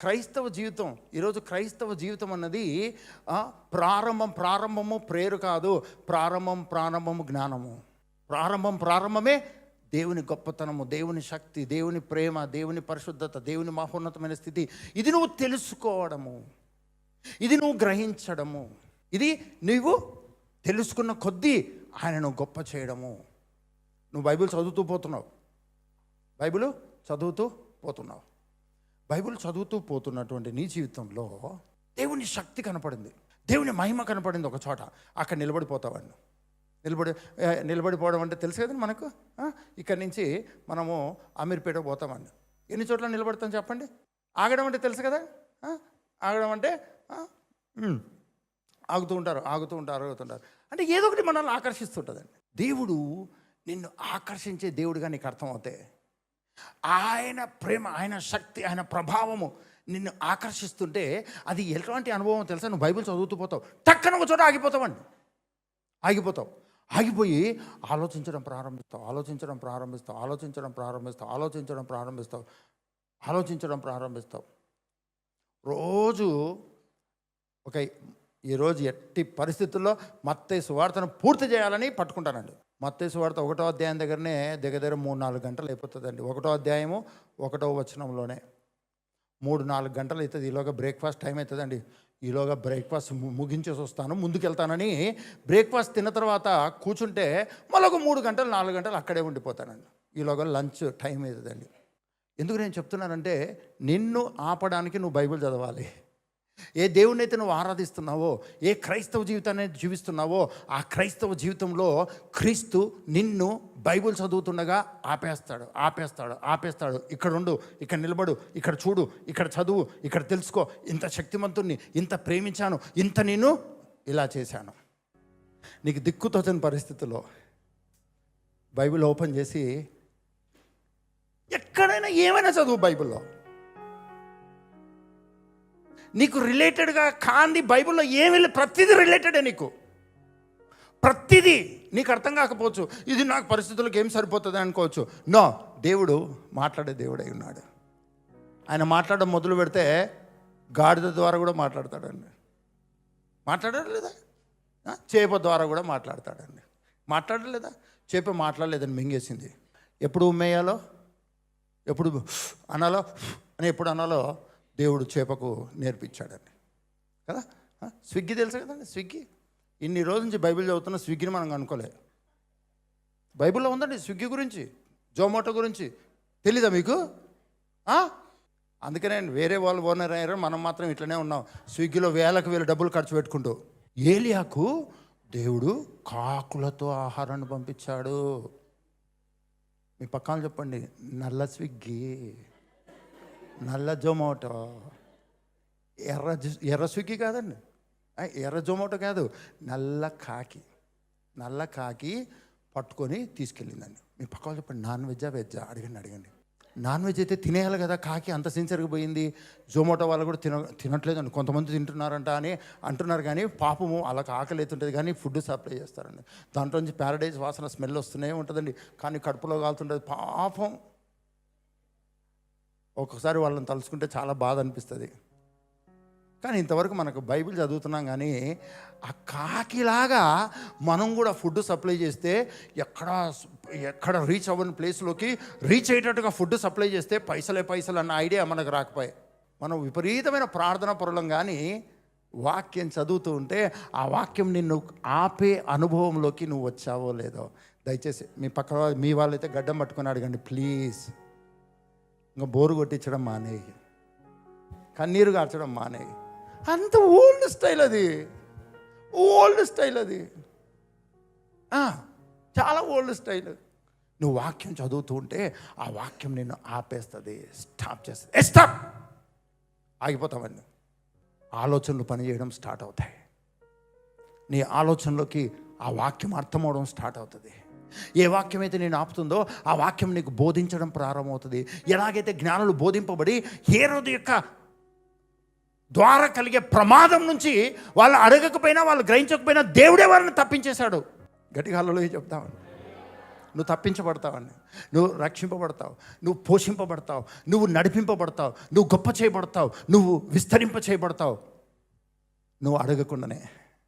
క్రైస్తవ జీవితం ఈరోజు క్రైస్తవ జీవితం అన్నది ప్రారంభం ప్రారంభము ప్రేరు కాదు. ప్రారంభం ప్రారంభము జ్ఞానము. ప్రారంభం ప్రారంభమే దేవుని గొప్పతనము దేవుని శక్తి దేవుని ప్రేమ దేవుని పరిశుద్ధత దేవుని మహోన్నతమైన స్థితి. ఇది నువ్వు తెలుసుకోవడము. ఇది నువ్వు గ్రహించడము. ఇది నువ్వు తెలుసుకున్న కొద్దీ ఆయనను గొప్ప చేయడము. నువ్వు బైబిల్ చదువుతూ పోతున్నావు. బైబిల్ చదువుతూ పోతున్నావు. బైబిల్ చదువుతూ పోతున్నటువంటి నీ జీవితంలో దేవుని శక్తి కనపడింది. దేవుని మహిమ కనపడింది ఒక చోట. అక్కడ నిలబడిపోతావాడిని నిలబడి నిలబడిపోవడం అంటే తెలుసు కదండి మనకు? ఇక్కడి నుంచి మనము అమీర్పేట పోతామండి ఎన్ని చోట్ల నిలబడతాం చెప్పండి? ఆగడం అంటే తెలుసు కదా? ఆగడం అంటే ఆగుతూ ఉంటారు ఆగుతూ ఉంటారు ఆగుతుంటారు అంటే ఏదో ఒకటి మనల్ని ఆకర్షిస్తుంటుందండి. దేవుడు నిన్ను ఆకర్షించే దేవుడిగా నీకు అర్థమవుతాయి. ఆయన ప్రేమ ఆయన శక్తి ఆయన ప్రభావము నిన్ను ఆకర్షిస్తుంటే అది ఎలాంటి అనుభవం తెలుసా? నువ్వు బైబిల్ చదువుతూ పోతావు. టక్కన ఒక చోట ఆగిపోతావండి. ఆగిపోతావు. ఆగిపోయి ఆలోచించడం ప్రారంభిస్తావు ఆలోచించడం ప్రారంభిస్తావు ఆలోచించడం ప్రారంభిస్తావు ఆలోచించడం ప్రారంభిస్తావు ఆలోచించడం ప్రారంభిస్తావు. రోజు ఒక ఈరోజు ఎట్టి పరిస్థితుల్లో మత్తే సువార్తను పూర్తి చేయాలని పట్టుకుంటానండి. మత్తేసు వార్త ఒకటో అధ్యాయం దగ్గరనే దగ్గర దగ్గర మూడు నాలుగు గంటలు అయిపోతుందండి. ఒకటో అధ్యాయము ఒకటో వచనంలోనే మూడు నాలుగు గంటలు అవుతుంది ఈలోగా బ్రేక్ఫాస్ట్ టైం అవుతుందండి ఈలోగా బ్రేక్ఫాస్ట్ ము- ముగించేసి వస్తాను ముందుకెళ్తానని బ్రేక్ఫాస్ట్ తిన్న తర్వాత కూర్చుంటే మరొక మూడు గంటలు నాలుగు గంటలు అక్కడే ఉండిపోతానండి. ఈలోగా లంచ్ టైం అవుతుందండి ఎందుకు నేను చెప్తున్నానంటే నిన్ను ఆపడానికి నువ్వు బైబిల్ చదవాలి. ఏ దేవుణ్ణి అయితే నువ్వు ఆరాధిస్తున్నావో ఏ క్రైస్తవ జీవితాన్ని జీవిస్తున్నావో ఆ క్రైస్తవ జీవితంలో క్రీస్తు నిన్ను బైబిల్ చదువుతుండగా ఆపేస్తాడు ఆపేస్తాడు ఆపేస్తాడు. ఇక్కడ ఉండు ఇక్కడ నిలబడు ఇక్కడ చూడు ఇక్కడ చదువు ఇక్కడ తెలుసుకో. ఇంత శక్తిమంతుణ్ణి ఇంత ప్రేమించాను ఇంత నేను ఇలా చేశాను. నీకు దిక్కుతోచని పరిస్థితుల్లో బైబిల్ ఓపెన్ చేసి ఎక్కడైనా ఏమైనా చదువు బైబిల్లో. నీకు రిలేటెడ్గా కాంది బైబిల్లో ఏమి లే- ప్రతిదీ రిలేటెడే నీకు. ప్రతిదీ నీకు అర్థం కాకపోవచ్చు. ఇది నాకు పరిస్థితులకు ఏం సరిపోతుంది అనుకోవచ్చు. నో దేవుడు మాట్లాడే దేవుడై ఉన్నాడు. ఆయన మాట్లాడడం మొదలు పెడితే గాడిద ద్వారా కూడా మాట్లాడతాడండి. మాట్లాడలేదా చేప ద్వారా కూడా మాట్లాడతాడండి. మాట్లాడలేదా చేప మాట్లాడలేదని మింగేసింది. ఎప్పుడు ఉమ్మేయాలో? ఎప్పుడు అనాలో? అని ఎప్పుడు అనాలో? దేవుడు చేపకు నేర్పించాడండి. కదా? స్విగ్గీ తెలుసు కదండి స్విగ్గీ? ఇన్ని రోజుల నుంచి బైబిల్ చదువుతున్న స్విగ్గీని మనం అనుకోలే బైబిల్లో ఉందండి స్విగ్గీ గురించి జొమాటో గురించి. తెలీదా మీకు? అందుకనే వేరే వాళ్ళు ఓనర్ అయ్యారు మనం మాత్రం ఇట్లనే ఉన్నాం. స్విగ్గీలో వేలకు వేలు డబ్బులు ఖర్చు పెట్టుకుంటూ. ఏలియాకు దేవుడు కాకులతో ఆహారాన్ని పంపించాడు. మీ పక్కన చెప్పండి నల్ల స్విగ్గీ. నల్ల జొమాటో. ఎర్ర ఎర్ర స్విగ్గీ కాదండి. ఎర్ర జొమాటో కాదు నల్ల కాకి. నల్ల కాకి పట్టుకొని తీసుకెళ్ళిందండి. మీ పక్క చెప్పండి నాన్ వెజ్జా వెజ్జా? అడగండి అడగండి. నాన్ వెజ్ అయితే తినేయాలి కదా కాకి అంత సిన్సియర్గా పోయింది. జొమాటో వాళ్ళు కూడా తిన తినట్లేదండి. కొంతమంది తింటున్నారంట అని అంటున్నారు కానీ పాపము అలా ఆకలి అవుతుంటుంది కానీ ఫుడ్ సప్లై చేస్తారండి. దాంట్లో నుంచి ప్యారడైజ్ వాసన స్మెల్ వస్తూనే ఉంటుందండి. కానీ కడుపులో కాలుతుంటుంది. పాపం ఒక్కొక్కసారి వాళ్ళని తలుచుకుంటే చాలా బాధ అనిపిస్తుంది కానీ ఇంతవరకు మనకు బైబిల్ చదువుతున్నాం కానీ ఆ కాకిలాగా మనం కూడా ఫుడ్ సప్లై చేస్తే ఎక్కడ ఎక్కడ రీచ్ అవ్వని ప్లేస్లోకి రీచ్ అయ్యేటట్టుగా ఫుడ్ సప్లై చేస్తే పైసలే పైసలు అన్న ఐడియా మనకు రాకపోయాయి మనం విపరీతమైన ప్రార్థన పొరలం కానీ వాక్యం చదువుతూ ఉంటే ఆ వాక్యం నిన్ను ఆపే అనుభవంలోకి నువ్వు వచ్చావో లేదో. దయచేసి మీ పక్క మీ వాళ్ళైతే గడ్డం పట్టుకొని అడగండి ప్లీజ్. ఇంకా బోరు కొట్టించడం మానేయి కన్నీరు కార్చడం మానేయి అంత ఓల్డ్ స్టైల్ అది. ఓల్డ్ స్టైల్ అది. చాలా ఓల్డ్ స్టైల్. నువ్వు వాక్యం చదువుతూ ఉంటే ఆ వాక్యం నిన్ను ఆపేస్తుంది. స్టాప్ చేస్తుంది. స్టాప్! ఆగిపోతావండి ఆలోచనలు పనిచేయడం స్టార్ట్ అవుతాయి. నీ ఆలోచనలోకి ఆ వాక్యం అర్థమవడం స్టార్ట్ అవుతుంది. ఏ వాక్యం అయితే నేను ఆపుతుందో ఆ వాక్యం నీకు బోధించడం ప్రారంభమవుతుంది. ఎలాగైతే జ్ఞానులు బోధింపబడి ఏ రోజు యొక్క ద్వారా కలిగే ప్రమాదం నుంచి వాళ్ళు అడగకపోయినా వాళ్ళు గ్రహించకపోయినా దేవుడే వారిని తప్పించేశాడు. గట్టిగా చెప్తామని నువ్వు తప్పించబడతావని. నువ్వు రక్షింపబడతావు. నువ్వు పోషింపబడతావు. నువ్వు నడిపింపబడతావు. నువ్వు గొప్ప చేయబడతావు. నువ్వు విస్తరింప చేయబడతావు నువ్వు అడగకుండానే